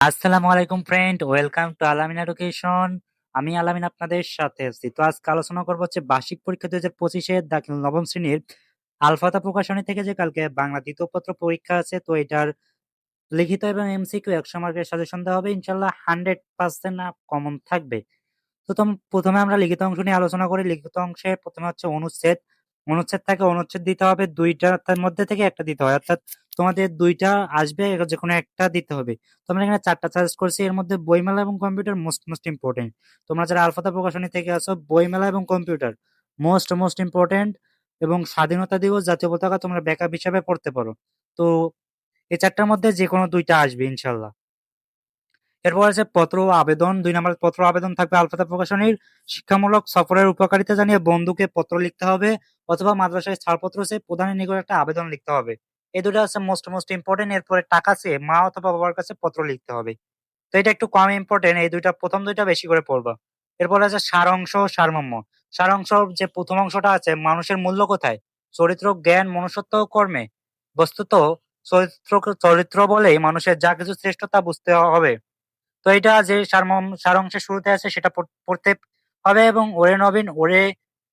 আসসালামু আলাইকুম friend welcome to Alamin education আমি আলামিন আপনাদের সাথে আছি। তো আজকে আলোচনা করব হচ্ছে বার্ষিক পরীক্ষা দুই হাজার পঁচিশের দাখিল নবম শ্রেণির আলফাতা প্রকাশনী থেকে যে কালকে বাংলা দ্বিতীয় পত্র পরীক্ষা আছে, তো এটার লিখিত এবং এমসিকিউ একশো মার্কের সাজেশন দেওয়া হবে। ইনশাল্লাহ হান্ড্রেড পার্সেন্ট কমন থাকবে। তো প্রথমে আমরা লিখিত অংশ নিয়ে আলোচনা করি। লিখিত অংশে প্রথমে হচ্ছে অনুচ্ছেদ। অনুচ্ছেদ থাকে, অনুচ্ছেদ দিতে হবে, দুইটা তার মধ্যে থেকে একটা দিতে হয়। অর্থাৎ তোমাদের দুইটা আসবে যে কোনো একটা দিতে হবে। তোমরা এখানে চারটা সাজেস্ট করছি, এর মধ্যে বইমেলা এবং কম্পিউটার মোস্ট মোস্ট ইম্পর্টেন্ট তোমরা যারা আলফাতা প্রকাশনী থেকে আসো বইমেলা এবং কম্পিউটার মোস্ট মোস্ট ইম্পর্টেন্ট এবং স্বাধীনতা দিবস জাতীয় পতাকা তোমরা ব্যাকআপ হিসাবে পড়তে পারো। তো এই চারটার মধ্যে যে কোনো দুইটা আসবে ইনশাল্লাহ এরপর আছে পত্র আবেদন। দুই নম্বর পত্র আবেদন থাকবে আলফাতা প্রকাশনীর। শিক্ষামূলক সফরের উপকারিতা জানিয়ে বন্ধুকে পত্র লিখতে হবে। অথবা মাদ্রাসায় ছাড়পত্র চেয়ে প্রধানের নিকট একটা আবেদন লিখতে হবে। এই দুটো হচ্ছে মোস্ট মোস্ট ইম্পর্টেন্ট এরপরে টাকা চেয়ে মা অথবা বাবার কাছে পত্র লিখতে হবে। তো এটা একটু কম ইম্পর্টেন্ট এই দুইটা, প্রথম দুইটা বেশি করে পড়বা। এরপর আছে সারাংশ ও সারমর্ম। সারাংশ যে প্রথম অংশটা আছে, মানুষের মূল্য কোথায়? চরিত্র, জ্ঞান, মনুষ্যত্ব কর্মে। বস্তুত চরিত্র চরিত্র বলেই মানুষের যা কিছু শ্রেষ্ঠতা বুঝতে হবে। তো এটা যে সারমর্ম সারাংশের শুরুতে আছে সেটা পড়- পড়তে হবে এবং ওরে নবীন, ওরে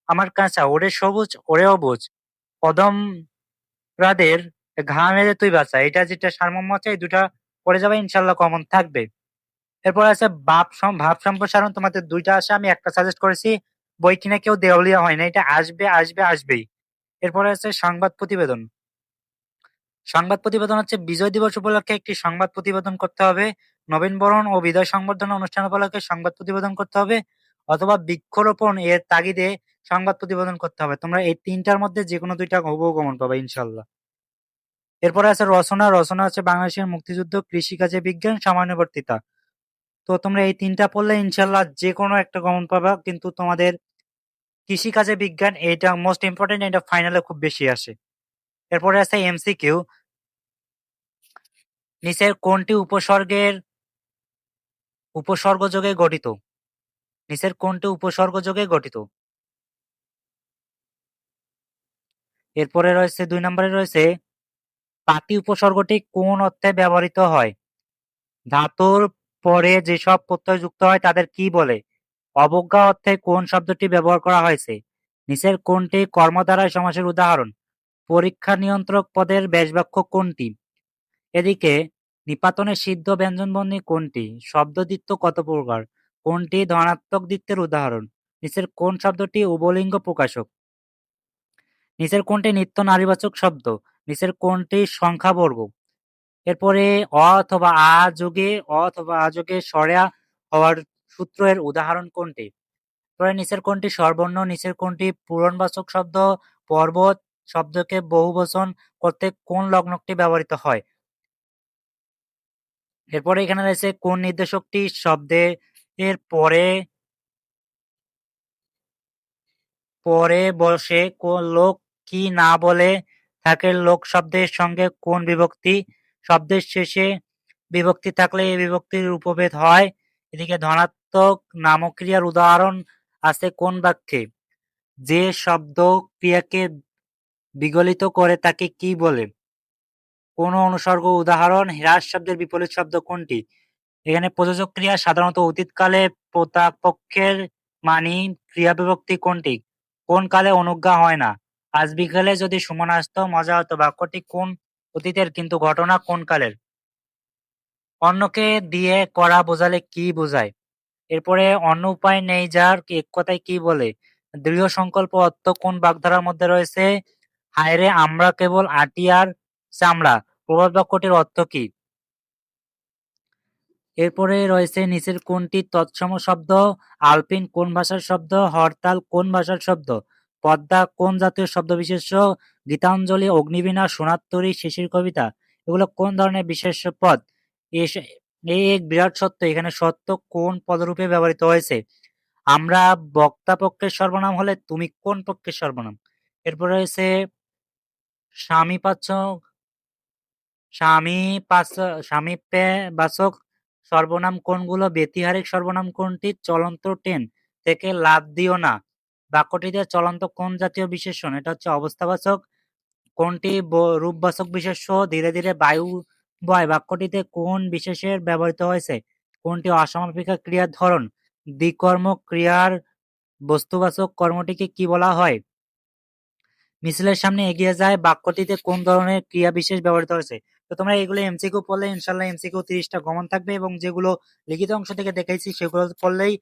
আমার কাঁচা, ওরে সবুজ, ওরে অবুজ। কদম রাদের ঘা মেরে তুই বাঁচা। এটা যেটা সারমর্ম আছে এই দুটা পড়ে যাবে, ইনশাল্লাহ কমন থাকবে। এরপর আছে সম, ভাব সম্প্রসারণ। তোমাদের দুইটা আছে আমি একটা সাজেস্ট করেছি, বই কিনে কেউ দেওয়ালিয়া হয় না। এটা আসবে আসবে, আসবেই। এরপরে আছে সংবাদ প্রতিবেদন। সংবাদ প্রতিবেদন হচ্ছে বিজয় দিবস উপলক্ষে একটি সংবাদ প্রতিবেদন করতে হবে। নবীনবরণ ও বিদায় সংবর্ধনা অনুষ্ঠান উপলক্ষে সংবাদ প্রতিবেদন করতে হবে। অথবা বৃক্ষরোপণ এর তাগিদে সংবাদ প্রতিবেদন করতে হবে। তোমরা এই তিনটার মধ্যে যে কোনো দুইটা হুবহু কমন পাবে ইনশাল্লাহ এরপরে আছে রচনা। রচনা হচ্ছে বাংলাদেশের মুক্তিযুদ্ধ, কৃষিকাজে বিজ্ঞান সামান্যবর্তিতা তো তোমরা এই তিনটা পড়লে ইনশাল্লাহ যে কোনো একটা গমন পাবা, কিন্তু তোমাদের কৃষিকাজে বিজ্ঞান এটা মোস্ট ইম্পর্টেন্ট এটা ফাইনালে খুব বেশি আসে। এরপরে আছে এমসিকিউ নিচের কোনটি উপসর্গের উপসর্গযোগে গঠিত? নিচের কোনটি উপসর্গযোগে গঠিত? এরপরে রয়েছে, দুই নম্বরে রয়েছে, পাতি উপসর্গটি কোন অর্থে ব্যবহৃত হয়? ধাতুর পরে যেসব প্রত্যয় যুক্ত হয় তাদের কি বলে? অবজ্ঞা অর্থে কোন শব্দটি ব্যবহার করা হয়েছে? নিচের কোনটি কর্মদ্বারায় সমাসের উদাহরণ? পরীক্ষা নিয়ন্ত্রক পদের ব্যাসবাক্য কোনটি? এদিকে নিপাতনের সিদ্ধ ব্যঞ্জনবর্ণী কোনটি? শব্দদ্বিত্ব কত প্রকার? কোনটি ধনাত্মক দ্বিত্বের উদাহরণ? নিচের কোন শব্দটি উবলিঙ্গ প্রকাশক? নিচের কোনটি নিত্য নারীবাচক শব্দ? নিচের কোনটি সংখ্যাবর্গ? এরপরে অ অথবা আ যোগে অথবা আ যোগে সরেয়া হওয়ার সূত্র এর উদাহরণ কোনটি? এরপরে নিচের কোনটি স্বরবর্ণ, নিচের কোনটি পূরণবাচক শব্দ? পর্বত শব্দকে বহুবচন করতে কোন লগ্নকটি ব্যবহৃত হয়? এরপরে এখানে রয়েছে কোন নির্দেশকটি শব্দে এর পরে পরে বসে কোন লোক কি না বলে থাকে লোক শব্দের সঙ্গে কোন বিভক্তি? শব্দের শেষে বিভক্তি থাকলে এই বিভক্তির উপভেদ হয়। এদিকে ধনাত্মক নামক ক্রিয়ার উদাহরণ আছে কোন বাক্যে? যে শব্দ ক্রিয়াকে বিগলিত করে তাকে কি বলে? কোন অনুসর্গ উদাহরণ? হ্রাস শব্দের বিপরীত শব্দ কোনটি? এখানে প্রযোজক ক্রিয়া সাধারণত অতীতকালে পক্ষের মানি ক্রিয়া বিভক্তি কোনটি? কোন কালে অনুজ্ঞা হয় না। আজ বিকেলে যদি সুমন আসতো, মজা হতো। বাক্যটি কোন অতীতের, কিন্তু ঘটনা কোন কালের? অন্যকে দিয়ে করা বোঝালে কি বোঝায়? এরপরে, অন্য উপায় নেই যার, এক কথায় কি বলে? দৃঢ় সংকল্প অর্থ কোন বাগধারার মধ্যে রয়েছে? হায়রে, আমরা কেবল আটিয়ার চামড়া। প্রবাদ বাক্যটির অর্থ কি? এরপরে রয়েছে, নিচের কোনটি তৎসম শব্দ? আলপিন কোন ভাষার শব্দ? হরতাল কোন ভাষার শব্দ? পদ্মা কোন জাতীয় শব্দ বিশেষ্য গীতাঞ্জলি অগ্নিবীণা সোনাত্তরী, শিশির কবিতা। এগুলো কোন ধরনের বিশেষ পদ? এই এক বিরাট সত্য, এখানে সত্য কোন পদরূপে ব্যবহৃত হয়েছে? আমরা বক্তা পক্ষের সর্বনাম হলে তুমি কোন পক্ষের সর্বনাম? এরপর রয়েছে, স্বামী পাচক, স্বামী পাচ স্বামীপ্যে বাচক, সর্বনাম কোনগুলো? ব্যতিহারিক সর্বনাম কোনটি? চলন্ত ট্রেন। থেকে লাভ দিও না। বাক্যটিতে চলন্ত কোন জাতীয় বিশেষণ? এটা হচ্ছে অবস্থাবাচক। কোনটি রূপবাচক বিশেষ্য? ধীরে ধীরে বায়ু, বয় বাক্যটিতে কোন বিশেষের ব্যবহৃত হয়েছে? কোনটি অসমাপিকা ক্রিয়ার ধরন? দ্বিকর্ম ক্রিয়ার বস্তুবাচক কর্মটিকে কি বলা হয়? মিছিলের সামনে এগিয়ে যায়, বাক্যটিতে কোন ধরনের ক্রিয়া বিশেষ ব্যবহৃত হয়েছে? তো তোমরা এগুলো এমসিকিউ পড়লে ইনশাল্লাহ এমসিকিউ তিরিশটা গমন থাকবে এবং যেগুলো লিখিত অংশ থেকে দেখেছি সেগুলো পড়লেই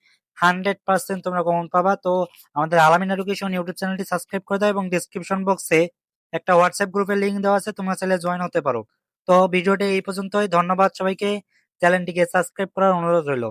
হান্ড্রেড পার্সেন্ট তোমরা কমন পাবা। তো আমাদের আলামিন এডুকেশন ইউটিউব চ্যানেলটি সাবস্ক্রাইব করে দাও এবং ডিসক্রিপশন বক্সে একটা হোয়াটসঅ্যাপ গ্রুপের লিঙ্ক দেওয়া আছে, তোমরা চাইলে জয়েন হতে পারো। তো ভিডিওটি এই পর্যন্তই, ধন্যবাদ সবাইকে। চ্যানেলটিকে সাবস্ক্রাইব করার অনুরোধ রইল।